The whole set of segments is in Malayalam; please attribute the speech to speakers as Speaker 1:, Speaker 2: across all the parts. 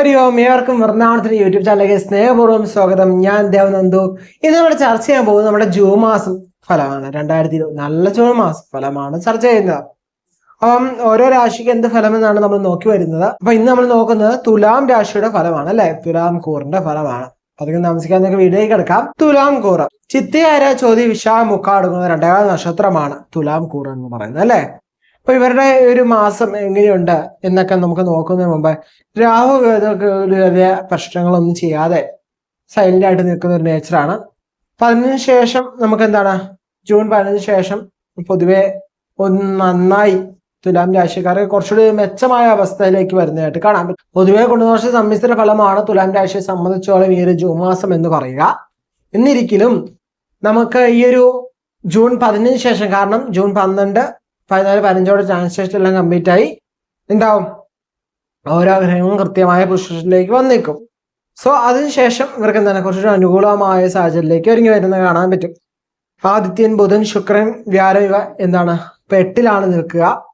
Speaker 1: ഹരി ഓം ഏവർക്കും വൃന്ദാവനത്തിന് യൂട്യൂബ് ചാനലിലേക്ക് സ്നേഹപൂർവം സ്വാഗതം. ഞാൻ ദേവനന്ദു. ഇന്ന് നമ്മൾ ചർച്ച ചെയ്യാൻ പോകുന്നത് നമ്മുടെ ജൂൺ മാസം ഫലമാണ്. രണ്ടായിരത്തി ഇരുപത് നല്ല ജൂൺ മാസം ഫലമാണ് ചർച്ച ചെയ്യുന്നത്. അപ്പം ഓരോ രാശിക്ക് എന്ത് ഫലം എന്നാണ് നമ്മൾ നോക്കി വരുന്നത്. അപ്പൊ ഇന്ന് നമ്മൾ നോക്കുന്നത് തുലാം രാശിയുടെ ഫലമാണ് അല്ലെ? തുലാം കൂറിന്റെ ഫലമാണ്. അതൊക്കെ താമസിക്കാൻ നമുക്ക് വീഡിയോയിൽ കിടക്കാം തുലാം കൂറ്. ചിത്തിയാര ചോദ്യ വിശാഖ മുക്കാടുന്ന രണ്ടാമത് നക്ഷത്രമാണ്. തുലാം കൂറ് എന്ന് പറയുന്നത് അല്ലെ? അപ്പൊ ഇവരുടെ ഒരു മാസം എങ്ങനെയുണ്ട് എന്നൊക്കെ നമുക്ക് നോക്കുന്നതിന് മുമ്പ് രാഹു വലിയ പ്രശ്നങ്ങളൊന്നും ചെയ്യാതെ സൈലന്റ് ആയിട്ട് നിൽക്കുന്ന ഒരു നേച്ചറാണ് അപ്പൊ അതിന് ശേഷം നമുക്ക് എന്താണ്? ജൂൺ പതിനഞ്ചിന് ശേഷം പൊതുവെ ഒന്ന് നന്നായി തുലാം രാശിക്കാർക്ക് കുറച്ചുകൂടി മെച്ചമായ അവസ്ഥയിലേക്ക് വരുന്നതായിട്ട് കാണാൻ പറ്റും. പൊതുവെ ഗുണദോഷ സമ്മിശ്ര ഫലമാണ് തുലാം രാശിയെ സംബന്ധിച്ചോളം ഈ ഒരു ജൂൺ മാസം എന്ന് പറയുക. എന്നിരിക്കലും നമുക്ക് ഈ ഒരു ജൂൺ പതിനഞ്ചിന് ശേഷം കാരണം ജൂൺ പന്ത്രണ്ട് പതിനാല് പതിനഞ്ചോടെ ട്രാൻസ്ലേഷൻ എല്ലാം കംപ്ലീറ്റ് ആയി. എന്താവും? ഓരോ ഗ്രഹങ്ങളും കൃത്യമായ പൊസിഷനിലേക്ക് വന്നേക്കും. സോ അതിനുശേഷം ഇവർക്ക് എന്താണ്? കുറച്ചൊരു അനുകൂലമായ സാഹചര്യത്തിലേക്ക് ഒരുങ്ങി വരുന്നത് കാണാൻ പറ്റും. ആദിത്യൻ ബുധൻ ശുക്രൻ വ്യാഴം എന്താണ്? ഇപ്പൊ എട്ടിലാണ് നിൽക്കുക.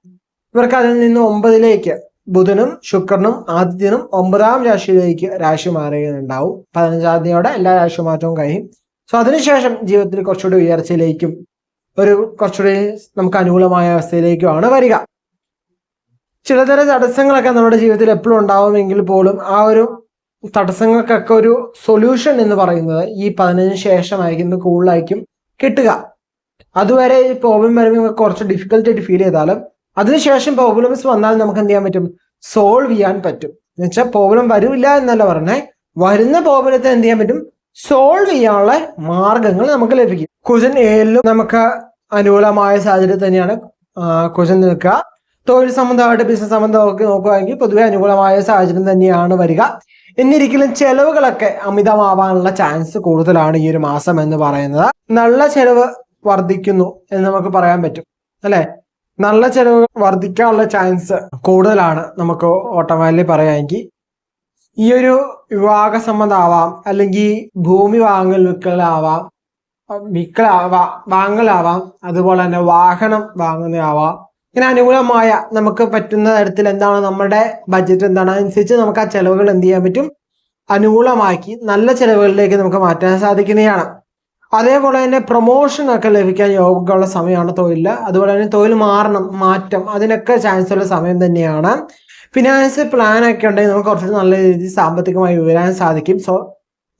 Speaker 1: ഇവർക്ക് അതിൽ നിന്ന് ഒമ്പതിലേക്ക് ബുധനും ശുക്രനും ആദിത്യനും ഒമ്പതാം രാശിയിലേക്ക് രാശി മാറുകയുണ്ടാവും. പതിനഞ്ചാം തീയതിയോടെ എല്ലാ രാശി മാറ്റവും കഴിയും. സോ അതിനുശേഷം ജീവിതത്തിൽ കുറച്ചുകൂടി ഉയർച്ചയിലേക്കും ഒരു കുറച്ചുകൂടി നമുക്ക് അനുകൂലമായ അവസ്ഥയിലേക്കുമാണ് വരിക. ചിലതര തടസ്സങ്ങളൊക്കെ നമ്മുടെ ജീവിതത്തിൽ എപ്പോഴും ഉണ്ടാവുമെങ്കിൽ പോലും ആ ഒരു തടസ്സങ്ങൾക്കൊക്കെ ഒരു സൊല്യൂഷൻ എന്ന് പറയുന്നത് ഈ പതിനഞ്ചിന് ശേഷമായിരിക്കും കൂടുതലായിരിക്കും കിട്ടുക. അതുവരെ ഈ പ്രോബ്ലം വരുമ്പോൾ കുറച്ച് ഡിഫിക്കൽട്ടി ആയിട്ട് ഫീൽ ചെയ്താലും അതിനുശേഷം പ്രോബ്ലംസ് വന്നാൽ നമുക്ക് എന്ത് ചെയ്യാൻ പറ്റും? സോൾവ് ചെയ്യാൻ പറ്റും. എന്നുവെച്ചാൽ പ്രോബ്ലം വരില്ല എന്നല്ല പറഞ്ഞേ. വരുന്ന പ്രോബ്ലത്തെ എന്ത് ചെയ്യാൻ പറ്റും? സോൾവ് ചെയ്യാനുള്ള മാർഗങ്ങൾ നമുക്ക് ലഭിക്കും. ക്വസ്റ്റൻ ഏഴിലും നമുക്ക് അനുകൂലമായ സാഹചര്യം തന്നെയാണ് ക്വസ്റ്റൻ നിൽക്കുക തൊഴിൽ സംബന്ധമായിട്ട് ബിസിനസ് സംബന്ധമൊക്കെ നോക്കുകയാണെങ്കിൽ പൊതുവെ അനുകൂലമായ സാഹചര്യം തന്നെയാണ് വരിക. എന്നിരിക്കലും ചെലവുകളൊക്കെ അമിതമാവാനുള്ള ചാൻസ് കൂടുതലാണ് ഈ ഒരു മാസം എന്ന് പറയുന്നത്. നല്ല ചെലവ് വർദ്ധിക്കുന്നു എന്ന് നമുക്ക് പറയാൻ പറ്റും അല്ലെ? നല്ല ചെലവ് വർദ്ധിക്കാനുള്ള ചാൻസ് കൂടുതലാണ് നമുക്ക് ഓട്ടോമാറ്റിക്കലി പറയുകയാണെങ്കിൽ. ഈ ഒരു വിവാഹ സംബന്ധമാവാം അല്ലെങ്കിൽ ഭൂമി വാങ്ങൽ വിൽക്കലാവാം വിൽക്കലാവാം വാങ്ങലാവാം അതുപോലെ തന്നെ വാഹനം വാങ്ങുന്നതാവാം. ഇങ്ങനെ അനുകൂലമായ നമുക്ക് പറ്റുന്ന തരത്തിൽ എന്താണ് നമ്മുടെ ബഡ്ജറ്റ് എന്താണ്? അതനുസരിച്ച് നമുക്ക് ആ ചെലവുകൾ എന്ത് ചെയ്യാൻ പറ്റും? അനുകൂലമാക്കി നല്ല ചെലവുകളിലേക്ക് നമുക്ക് മാറ്റാൻ സാധിക്കുന്നതാണ്. അതേപോലെ തന്നെ പ്രൊമോഷനൊക്കെ ലഭിക്കാൻ യോഗക്കുള്ള സമയമാണ് തൊഴിൽ അതുപോലെ തന്നെ തൊഴിൽ മാറണം മാറ്റം അതിനൊക്കെ ചാൻസ് ഉള്ള സമയം തന്നെയാണ്. ഫിനാൻസ് പ്ലാനൊക്കെ ഉണ്ടെങ്കിൽ നമുക്ക് കുറച്ചുകൂടി നല്ല രീതിയിൽ സാമ്പത്തികമായി ഉയരാൻ സാധിക്കും. സോ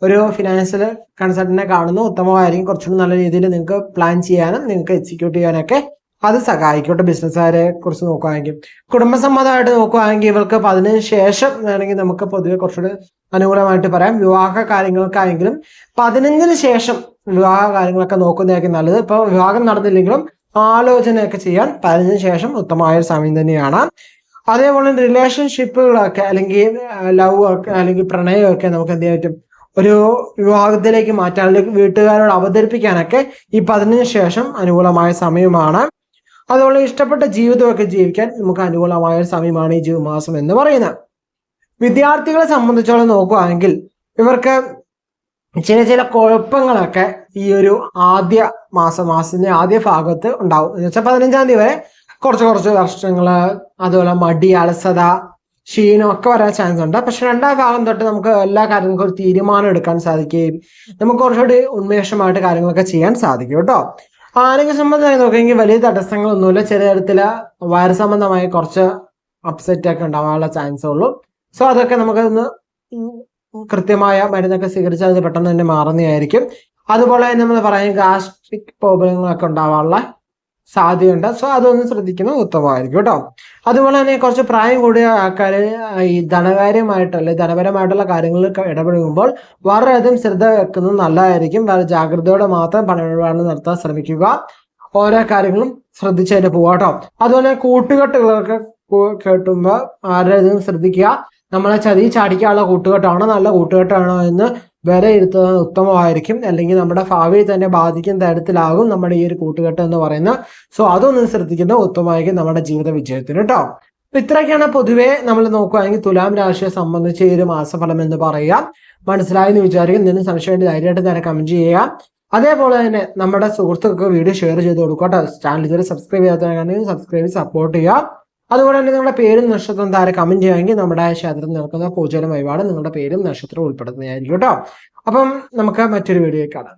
Speaker 1: ഒരു ഫിനാൻഷ്യൽ കൺസൾട്ടനെ കാണുന്നു. ഉത്തമമായിരിക്കും കുറച്ചുകൂടി നല്ല രീതിയിൽ നിങ്ങൾക്ക് പ്ലാൻ ചെയ്യാനും നിങ്ങൾക്ക് എക്സിക്യൂട്ട് ചെയ്യാനൊക്കെ അത് സഹായിക്കോട്ടെ. ബിസിനസ്സുകാരെ കുറിച്ച് നോക്കുകയാണെങ്കിൽ കുടുംബസമ്മതമായിട്ട് നോക്കുകയാണെങ്കിൽ ഇവർക്ക് പതിനു ശേഷം വേണമെങ്കിൽ നമുക്ക് പൊതുവെ കുറച്ചുകൂടി അനുകൂലമായിട്ട് പറയാം. വിവാഹ കാര്യങ്ങൾക്കായെങ്കിലും പതിനഞ്ചിന് ശേഷം വിവാഹ കാര്യങ്ങളൊക്കെ നോക്കുന്നതായിരിക്കും നല്ലത്. ഇപ്പൊ വിവാഹം നടന്നില്ലെങ്കിലും ആലോചനയൊക്കെ ചെയ്യാൻ പതിനഞ്ചിന് ശേഷം ഉത്തമമായ ഒരു സമയം തന്നെയാണ്. അതേപോലെ റിലേഷൻഷിപ്പുകളൊക്കെ അല്ലെങ്കിൽ ലവ് ഒക്കെ അല്ലെങ്കിൽ പ്രണയമൊക്കെ നമുക്ക് എന്ത് ചെയ്യാൻ പറ്റും? ഒരു വിവാഹത്തിലേക്ക് മാറ്റാൻ അല്ലെങ്കിൽ വീട്ടുകാരോട് അവതരിപ്പിക്കാനൊക്കെ ഈ പതിനഞ്ചിന് ശേഷം അനുകൂലമായ സമയമാണ്. അതുപോലെ ഇഷ്ടപ്പെട്ട ജീവിതമൊക്കെ ജീവിക്കാൻ നമുക്ക് അനുകൂലമായ ഒരു സമയമാണ് ഈ ജീവമാസം എന്ന് പറയുന്നത്. വിദ്യാർത്ഥികളെ സംബന്ധിച്ചോളം നോക്കുകയാണെങ്കിൽ ഇവർക്ക് ചില ചില കുഴപ്പങ്ങളൊക്കെ ഈ ഒരു ആദ്യ മാസം മാസത്തിന്റെ ആദ്യ ഭാഗത്ത് ഉണ്ടാവും. എന്ന് വെച്ചാൽ പതിനഞ്ചാം തീയതി വരെ കുറച്ച് കുറച്ച് വർഷങ്ങൾ അതുപോലെ മടി അലസത ക്ഷീണം ഒക്കെ വരാൻ ചാൻസ് ഉണ്ട്. പക്ഷെ രണ്ടാം ഭാഗം തൊട്ട് നമുക്ക് എല്ലാ കാര്യങ്ങൾക്കും ഒരു തീരുമാനം എടുക്കാൻ സാധിക്കുകയും നമുക്ക് കുറച്ചുകൂടി ഉന്മേഷമായിട്ട് കാര്യങ്ങളൊക്കെ ചെയ്യാൻ സാധിക്കും കേട്ടോ. ആരോഗ്യ സംബന്ധമായി നോക്കുകയെങ്കിൽ വലിയ തടസ്സങ്ങളൊന്നുമില്ല. ചെറിയ തരത്തിൽ വയറ് സംബന്ധമായി കുറച്ച് അപ്സെറ്റ് ഒക്കെ ഉണ്ടാവാനുള്ള ചാൻസ് ഉള്ളൂ. സോ അതൊക്കെ നമുക്കൊന്ന് കൃത്യമായ മരുന്നൊക്കെ സ്വീകരിച്ചാൽ അത് പെട്ടെന്ന് തന്നെ മാറുന്നതായിരിക്കും. അതുപോലെ നമ്മൾ പറയാം ഗാസ്ട്രിക് പ്രോബ്ലങ്ങളൊക്കെ ഉണ്ടാവാനുള്ള സാധ്യതയുണ്ട്. സോ അതൊന്ന് ശ്രദ്ധിക്കുന്നത് ഉത്തമമായിരിക്കും കേട്ടോ. അതുപോലെ തന്നെ കുറച്ച് പ്രായം കൂടിയ ആൾക്കാർ ഈ ധനകാര്യമായിട്ടുള്ള ധനപരമായിട്ടുള്ള കാര്യങ്ങളിൽ ഇടപെടുമ്പോൾ വളരെയധികം ശ്രദ്ധ വെക്കുന്നത് നല്ലതായിരിക്കും. വളരെ ജാഗ്രതയോടെ മാത്രം പണമിടപാട് നടത്താൻ ശ്രമിക്കുക. ഓരോ കാര്യങ്ങളും ശ്രദ്ധിച്ചതിന് പോവാട്ടോ. അതുപോലെ കൂട്ടുകെട്ടുകളൊക്കെ കേട്ടുമ്പോൾ ആരുടെയും ശ്രദ്ധിക്കുക. നമ്മളെ ചതി ചാടിക്കാനുള്ള കൂട്ടുകെട്ടാണോ നല്ല കൂട്ടുകെട്ടാണോ എന്ന് വിലയിരുത്തുന്നത് ഉത്തമമായിരിക്കും. അല്ലെങ്കിൽ നമ്മുടെ ഭാവിയെ തന്നെ ബാധിക്കുന്ന തരത്തിലാകും നമ്മുടെ ഈ ഒരു കൂട്ടുകെട്ട് എന്ന് പറയുന്നത് സോ അതൊന്നും ശ്രദ്ധിക്കുന്നത് ഉത്തമമായിരിക്കും നമ്മുടെ ജീവിത വിജയത്തിന് കേട്ടോ അപ്പൊ ഇത്രയൊക്കെയാണ് പൊതുവേ നമ്മൾ നോക്കുകയാണെങ്കിൽ തുലാം രാശിയെ സംബന്ധിച്ച് ഈ ഒരു മാസഫലം എന്ന് പറയാം മനസ്സിലായെന്ന് വിചാരിക്കും എന്തെങ്കിലും സംശയം ധൈര്യമായിട്ട് തന്നെ കമന്റ് ചെയ്യുക. അതേപോലെ തന്നെ നമ്മുടെ സുഹൃത്തുക്കൾക്ക് വീഡിയോ ഷെയർ ചെയ്ത് കൊടുക്കുക കേട്ടോ ചാനൽ ഇതുവരെ സബ്സ്ക്രൈബ് ചെയ്യാത്തവരാണെങ്കിൽ സബ്സ്ക്രൈബ് സപ്പോർട്ട് ചെയ്യുക. അതുപോലെ തന്നെ നിങ്ങളുടെ പേരും നക്ഷത്രവും താരെ കമന്റ് ചെയ്യുമെങ്കിൽ നമ്മുടെ ക്ഷേത്രത്തിൽ നടക്കുന്ന പൂജയിലും വഴിപാട് നിങ്ങളുടെ പേരും നക്ഷത്രവും ഉൾപ്പെടുന്നതായിരിക്കും കേട്ടോ. അപ്പം നമുക്ക് മറ്റൊരു വീഡിയോ കാണാം.